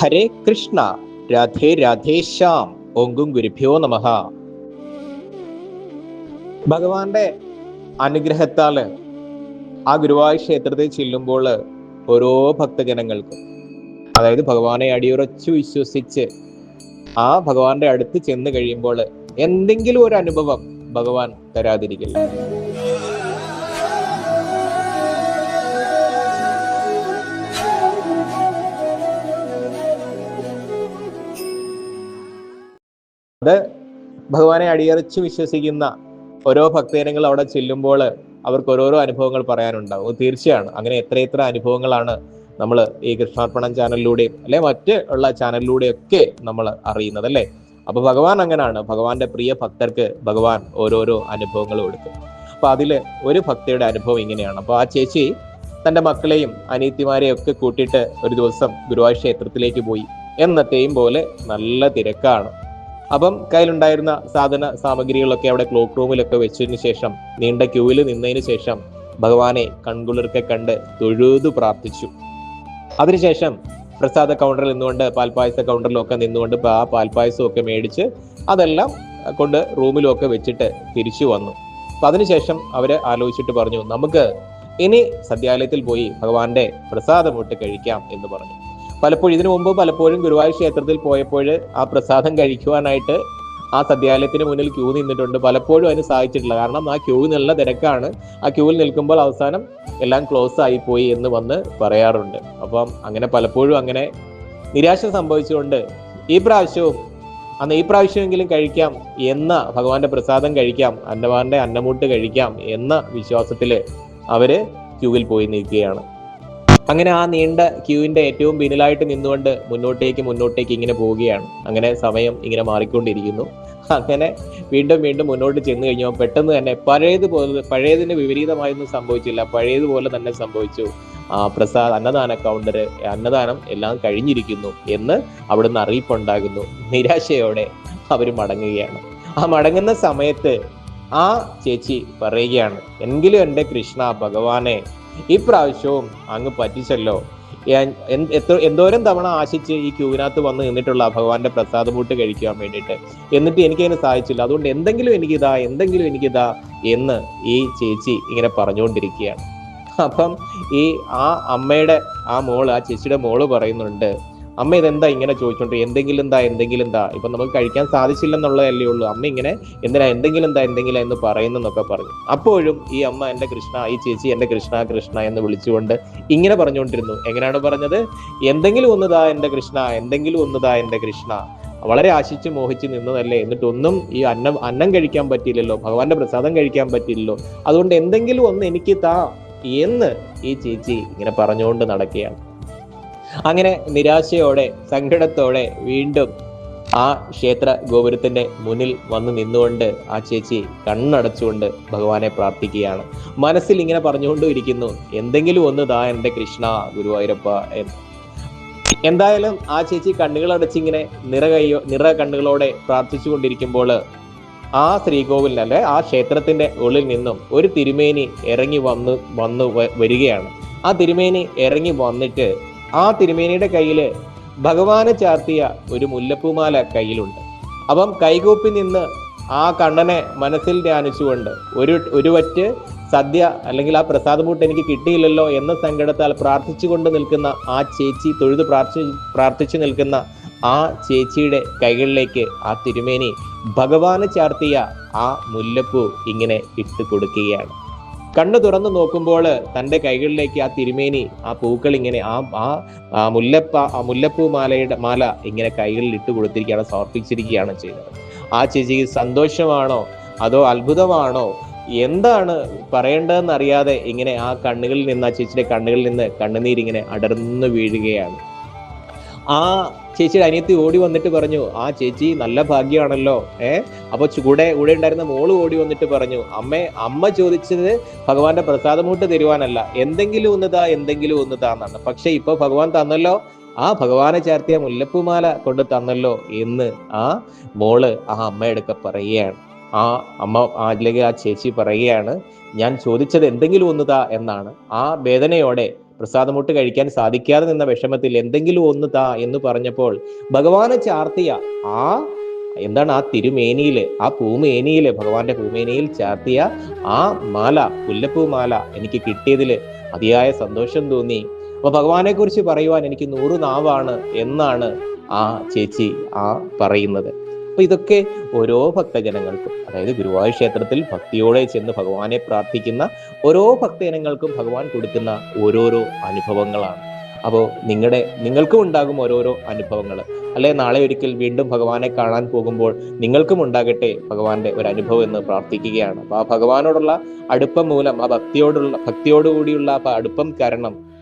ഹരേ കൃഷ്ണ രാധേ രാധേശ്യാം ഓങ്കും ഗുരുഭ്യോ നമഃ. ഭഗവാന്റെ അനുഗ്രഹത്താൽ ആ ഗുരുവായൂർ ക്ഷേത്രത്തിൽ ചെല്ലുമ്പോൾ ഓരോ ഭക്തജനങ്ങൾക്കും അതായത് ഭഗവാനെ അടിയുറച്ചു വിശ്വസിച്ച് ആ ഭഗവാന്റെ അടുത്ത് ചെന്ന് കഴിയുമ്പോൾ എന്തെങ്കിലും ഒരു അനുഭവം ഭഗവാൻ തരാതിരിക്കില്ല. അത് ഭഗവാനെ അടിയറിച്ച് വിശ്വസിക്കുന്ന ഓരോ ഭക്തജനങ്ങൾ അവിടെ ചെല്ലുമ്പോൾ അവർക്ക് ഓരോരോ അനുഭവങ്ങൾ പറയാനുണ്ടാവും. തീർച്ചയാണ്. അങ്ങനെ എത്ര എത്ര അനുഭവങ്ങളാണ് നമ്മൾ ഈ കൃഷ്ണാർപ്പണം ചാനലിലൂടെയും അല്ലെ മറ്റ് ഉള്ള ചാനലിലൂടെയൊക്കെ നമ്മൾ അറിയുന്നത് അല്ലേ? അപ്പൊ ഭഗവാൻ അങ്ങനെയാണ് ഭഗവാന്റെ പ്രിയ ഭക്തർക്ക് ഭഗവാൻ ഓരോരോ അനുഭവങ്ങൾ കൊടുക്കും. അപ്പൊ അതിൽ ഒരു ഭക്തയുടെ അനുഭവം ഇങ്ങനെയാണ്. അപ്പൊ ആ ചേച്ചി തന്റെ മക്കളെയും അനിയത്തിമാരെയും ഒക്കെ കൂട്ടിയിട്ട് ഒരു ദിവസം ഗുരുവായൂർ ക്ഷേത്രത്തിലേക്ക് പോയി. എന്നത്തെയും പോലെ നല്ല തിരക്കാണ്. അപ്പം കയ്യിലുണ്ടായിരുന്ന സാധന സാമഗ്രികളൊക്കെ അവിടെ ക്ലോക്ക് റൂമിലൊക്കെ വെച്ചതിന് ശേഷം നീണ്ട ക്യൂവിൽ നിന്നതിന് ശേഷം ഭഗവാനെ കൺകുളിർക്കെ കണ്ട് തൊഴുതു പ്രാർത്ഥിച്ചു. അതിനുശേഷം പ്രസാദ കൗണ്ടറിൽ നിന്നുകൊണ്ട് പാൽപ്പായസ കൗണ്ടറിലൊക്കെ നിന്നുകൊണ്ട് ആ പാൽപ്പായസം ഒക്കെ മേടിച്ച് അതെല്ലാം കൊണ്ട് റൂമിലൊക്കെ വെച്ചിട്ട് തിരിച്ചു വന്നു. അപ്പൊ അതിനുശേഷം അവർ ആലോചിച്ചിട്ട് പറഞ്ഞു നമുക്ക് ഇനി സദ്യാലയത്തിൽ പോയി ഭഗവാന്റെ പ്രസാദം വിട്ട് കഴിക്കാം എന്ന് പറഞ്ഞു. പലപ്പോഴും ഇതിനു മുമ്പ് പലപ്പോഴും ഗുരുവായൂർ ക്ഷേത്രത്തിൽ പോയപ്പോൾ ആ പ്രസാദം കഴിക്കുവാനായിട്ട് ആ സദ്യാലയത്തിന് മുന്നിൽ ക്യൂ നിന്നിട്ടുണ്ട്. പലപ്പോഴും അതിന് സാധിച്ചിട്ടില്ല. കാരണം ആ ക്യൂ നല്ല തിരക്കാണ്. ആ ക്യൂവിൽ നിൽക്കുമ്പോൾ അവസാനം എല്ലാം ക്ലോസ് ആയി പോയി എന്ന് വന്ന് പറയാറുണ്ട്. അപ്പം അങ്ങനെ പലപ്പോഴും അങ്ങനെ നിരാശ സംഭവിച്ചുകൊണ്ട് ഈ പ്രാവശ്യവും അന്ന് ഈ പ്രാവശ്യമെങ്കിലും കഴിക്കാം എന്ന ഭഗവാന്റെ പ്രസാദം കഴിക്കാം അന്നവാന്റെ അന്നമൂട്ട് കഴിക്കാം എന്ന വിശ്വാസത്തിൽ അവർ ക്യൂവിൽ പോയി നിൽക്കുകയാണ്. അങ്ങനെ ആ നീണ്ട ക്യൂവിന്റെ ഏറ്റവും പിന്നിലായിട്ട് നിന്നുകൊണ്ട് മുന്നോട്ടേക്ക് മുന്നോട്ടേക്ക് ഇങ്ങനെ പോവുകയാണ്. അങ്ങനെ സമയം ഇങ്ങനെ മാറിക്കൊണ്ടിരിക്കുന്നു. അങ്ങനെ വീണ്ടും വീണ്ടും മുന്നോട്ട് ചെന്ന് കഴിഞ്ഞപ്പോൾ പെട്ടെന്ന് തന്നെ പഴയതുപോലെ പഴയതിന് വിപരീതമായൊന്നും സംഭവിച്ചില്ല. പഴയതുപോലെ തന്നെ സംഭവിച്ചു. പ്രസാദ് അന്നദാന കൗണ്ടർ അന്നദാനം എല്ലാം കഴിഞ്ഞിരിക്കുന്നു എന്ന് അവിടുന്ന് അറിയിപ്പുണ്ടാകുന്നു. നിരാശയോടെ അവർ മടങ്ങുകയാണ്. ആ മടങ്ങുന്ന സമയത്ത് ആ ചേച്ചി പറയുകയാണ് എങ്കിലും എന്റെ കൃഷ്ണ ഭഗവാനെ ഇപ്രാവശ്യവും അങ്ങ് പറ്റിച്ചല്ലോ. എന്തോരം തവണ ആശിച്ച് ഈ ക്യൂവിനകത്ത് വന്ന് നിന്നിട്ടുള്ള ഭഗവാന്റെ പ്രസാദമൂട്ട് കഴിക്കാൻ വേണ്ടിയിട്ട്. എന്നിട്ട് എനിക്കതിന് സാധിച്ചില്ല. അതുകൊണ്ട് എന്തെങ്കിലും എനിക്കിതാ എന്തെങ്കിലും എനിക്കിതാ എന്ന് ഈ ചേച്ചി ഇങ്ങനെ പറഞ്ഞുകൊണ്ടിരിക്കുകയാണ്. അപ്പം ഈ ആ അമ്മയുടെ ആ മോൾ ആ ചേച്ചിയുടെ മോൾ പറയുന്നുണ്ട് അമ്മ ഇതെന്താ ഇങ്ങനെ ചോദിച്ചോണ്ട് എന്തെങ്കിലും എന്താ എന്തെങ്കിലും എന്താ ഇപ്പൊ നമുക്ക് കഴിക്കാൻ സാധിച്ചില്ലെന്നുള്ളതല്ലേ ഉള്ളൂ. അമ്മ ഇങ്ങനെ എന്തിനാ എന്തെങ്കിലും എന്താ എന്തെങ്കിലും എന്ന് പറയുന്നെന്നൊക്കെ പറഞ്ഞു. അപ്പോഴും ഈ അമ്മ എന്റെ കൃഷ്ണ ഈ ചേച്ചി എന്റെ കൃഷ്ണ കൃഷ്ണ എന്ന് വിളിച്ചുകൊണ്ട് ഇങ്ങനെ പറഞ്ഞുകൊണ്ടിരുന്നു. എങ്ങനെയാണ് പറഞ്ഞത്? എന്തെങ്കിലും ഒന്നതാ എന്റെ കൃഷ്ണ എന്തെങ്കിലും ഒന്നതാ എന്റെ കൃഷ്ണ. വളരെ ആശിച്ച് മോഹിച്ച് നിന്നതല്ലേ. എന്നിട്ടൊന്നും ഈ അന്നം അന്നം കഴിക്കാൻ പറ്റിയില്ലല്ലോ. ഭഗവാന്റെ പ്രസാദം കഴിക്കാൻ പറ്റിയില്ലല്ലോ. അതുകൊണ്ട് എന്തെങ്കിലും ഒന്ന് എനിക്ക് താ എന്ന് ഈ ചേച്ചി ഇങ്ങനെ പറഞ്ഞുകൊണ്ട് നടക്കുകയാണ്. അങ്ങനെ നിരാശയോടെ സങ്കടത്തോടെ വീണ്ടും ആ ക്ഷേത്ര ഗോപുരത്തിന്റെ മുന്നിൽ വന്ന് നിന്നുകൊണ്ട് ആ ചേച്ചി കണ്ണടച്ചുകൊണ്ട് ഭഗവാനെ പ്രാർത്ഥിക്കുകയാണ്. മനസ്സിൽ ഇങ്ങനെ പറഞ്ഞുകൊണ്ടും ഇരിക്കുന്നു എന്തെങ്കിലും ഒന്ന് താ എന്റെ കൃഷ്ണ ഗുരുവായൂരപ്പ എന്ന്. എന്തായാലും ആ ചേച്ചി കണ്ണുകളടച്ചിങ്ങനെ നിറ കയ്യോ നിറ കണ്ണുകളോടെ പ്രാർത്ഥിച്ചുകൊണ്ടിരിക്കുമ്പോൾ ആ ശ്രീകോവിലിന് അല്ലെ ആ ക്ഷേത്രത്തിന്റെ ഉള്ളിൽ നിന്നും ഒരു തിരുമേനി ഇറങ്ങി വന്ന് വന്നു വരികയാണ്. ആ തിരുമേനി ഇറങ്ങി വന്നിട്ട് ആ തിരുമേനിയുടെ കയ്യിൽ ഭഗവാന് ചാർത്തിയ ഒരു മുല്ലപ്പൂമാല കയ്യിലുണ്ട്. അപ്പം കൈകൂപ്പി നിന്ന് ആ കണ്ണനെ മനസ്സിൽ ധ്യാനിച്ചുകൊണ്ട് ഒരു ഒരു വറ്റ് സദ്യ അല്ലെങ്കിൽ ആ പ്രസാദമൂട്ട് എനിക്ക് കിട്ടിയില്ലല്ലോ എന്ന സങ്കടത്താൽ പ്രാർത്ഥിച്ചുകൊണ്ട് നിൽക്കുന്ന ആ ചേച്ചി തൊഴുത് പ്രാർത്ഥി പ്രാർത്ഥിച്ചു നിൽക്കുന്ന ആ ചേച്ചിയുടെ കൈകളിലേക്ക് ആ തിരുമേനി ഭഗവാന് ചാർത്തിയ ആ മുല്ലപ്പൂ ഇങ്ങനെ ഇട്ട് കൊടുക്കുകയാണ് കണ്ണു തുറന്നു നോക്കുമ്പോൾ തന്റെ കൈകളിലേക്ക് ആ തിരുമേനി ആ പൂക്കൾ ഇങ്ങനെ ആ ആ മുല്ലപ്പ ആ മുല്ലപ്പൂ മാലയുടെ മാല ഇങ്ങനെ കൈകളിൽ ഇട്ട് കൊടുത്തിരിക്കുകയാണ് സമർപ്പിച്ചിരിക്കുകയാണ് ചെയ്തത് ആ ചേച്ചിക്ക് സന്തോഷമാണോ? അതോ അത്ഭുതമാണോ? എന്താണ് പറയേണ്ടതെന്ന് അറിയാതെ ഇങ്ങനെ ആ കണ്ണുകളിൽ നിന്ന് ആ ചേച്ചിയുടെ കണ്ണുകളിൽ നിന്ന് കണ്ണുനീരിങ്ങനെ അടർന്നു വീഴുകയാണ്. ആ ചേച്ചിയുടെ അനിയത്തി ഓടി വന്നിട്ട് പറഞ്ഞു ആ ചേച്ചി നല്ല ഭാഗ്യമാണല്ലോ. ഏ? അപ്പൊ കൂടെ കൂടെ ഉണ്ടായിരുന്ന മോൾ ഓടി വന്നിട്ട് പറഞ്ഞു അമ്മ അമ്മ ചോദിച്ചത് ഭഗവാന്റെ പ്രസാദമൂട്ട് തരുവാനല്ല. എന്തെങ്കിലും ഒന്നതാ എന്തെങ്കിലും ഒന്നതാ എന്നാണ്. പക്ഷെ ഇപ്പൊ ഭഗവാൻ തന്നല്ലോ. ആ ഭഗവാനെ ചേർത്തിയ മുല്ലപ്പൂമാല കൊണ്ട് തന്നല്ലോ എന്ന് ആ മോൾ ആ അമ്മയെടുക്ക പറയുകയാണ്. ആ അമ്മ അല്ലെങ്കിൽ ആ ചേച്ചി പറയുകയാണ് ഞാൻ ചോദിച്ചത് എന്തെങ്കിലും ഒന്നുതാ എന്നാണ്. ആ വേദനയോടെ പ്രസാദമൂട്ട് കഴിക്കാൻ സാധിക്കാതെ നിന്ന വിഷമത്തിൽ എന്തെങ്കിലും ഒന്ന് താ എന്ന് പറഞ്ഞപ്പോൾ ഭഗവാനെ ചാർത്തിയ ആ എന്താണ് ആ തിരുമേനിയിൽ ആ പൂമേനിയിൽ ഭഗവാന്റെ പൂമേനിയിൽ ചാർത്തിയ ആ മാല പുല്ലപ്പൂ മാല എനിക്ക് കിട്ടിയതിൽ അതിയായ സന്തോഷം തോന്നി. അപ്പൊ ഭഗവാനെ കുറിച്ച് പറയുവാൻ എനിക്ക് നൂറ് നാവാണ് എന്നാണ് ആ ചേച്ചി ആ പറയുന്നത്. അപ്പൊ ഇതൊക്കെ ഓരോ ഭക്തജനങ്ങൾക്കും അതായത് ഗുരുവായൂർ ക്ഷേത്രത്തിൽ ഭക്തിയോടെ ചെന്ന് ഭഗവാനെ പ്രാർത്ഥിക്കുന്ന ഓരോ ഭക്തജനങ്ങൾക്കും ഭഗവാൻ കൊടുക്കുന്ന ഓരോരോ അനുഭവങ്ങളാണ്. അപ്പോൾ നിങ്ങളുടെ നിങ്ങൾക്കും ഉണ്ടാകും ഓരോരോ അനുഭവങ്ങൾ അല്ലെ? നാളെ ഒരിക്കൽ വീണ്ടും ഭഗവാനെ കാണാൻ പോകുമ്പോൾ നിങ്ങൾക്കും ഉണ്ടാകട്ടെ ഭഗവാന്റെ ഒരു അനുഭവം എന്ന് പ്രാർത്ഥിക്കുകയാണ്. അപ്പൊ ആ ഭഗവാനോടുള്ള അടുപ്പം മൂലം ആ ഭക്തിയോടുള്ള ഭക്തിയോടുകൂടിയുള്ള അടുപ്പം കാരണം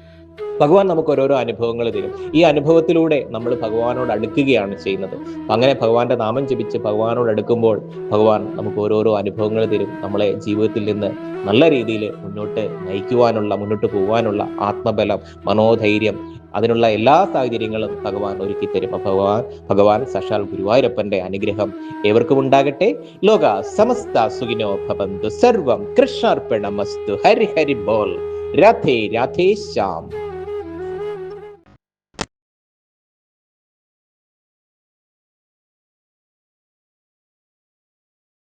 ഭഗവാൻ നമുക്ക് ഓരോരോ അനുഭവങ്ങൾ തരും. ഈ അനുഭവത്തിലൂടെ നമ്മൾ ഭഗവാനോട് അടുക്കുകയാണ് ചെയ്യുന്നത്. അങ്ങനെ ഭഗവാന്റെ നാമം ജപിച്ച് ഭഗവാനോട് അടുക്കുമ്പോൾ ഭഗവാൻ നമുക്ക് ഓരോരോ അനുഭവങ്ങൾ തരും. നമ്മളെ ജീവിതത്തിൽ നിന്ന് നല്ല രീതിയിൽ മുന്നോട്ട് നയിക്കുവാനുള്ള മുന്നോട്ട് പോകാനുള്ള ആത്മബലം മനോധൈര്യം അതിനുള്ള എല്ലാ സാഹചര്യങ്ങളും ഭഗവാൻ ഒരുക്കി തരും. ഭഗവാൻ ഭഗവാൻ സഷാൽ ഗുരുവായൂരപ്പന്റെ അനുഗ്രഹം ഏവർക്കും ഉണ്ടാകട്ടെ. ലോക സമസ്ത സുഖിനോ ഭവന്തു. സർവം കൃഷ്ണാർപ്പണമസ്തു. ഹരി ഹരി ബോൾ. രാധേ രാധേ ശ്യാം.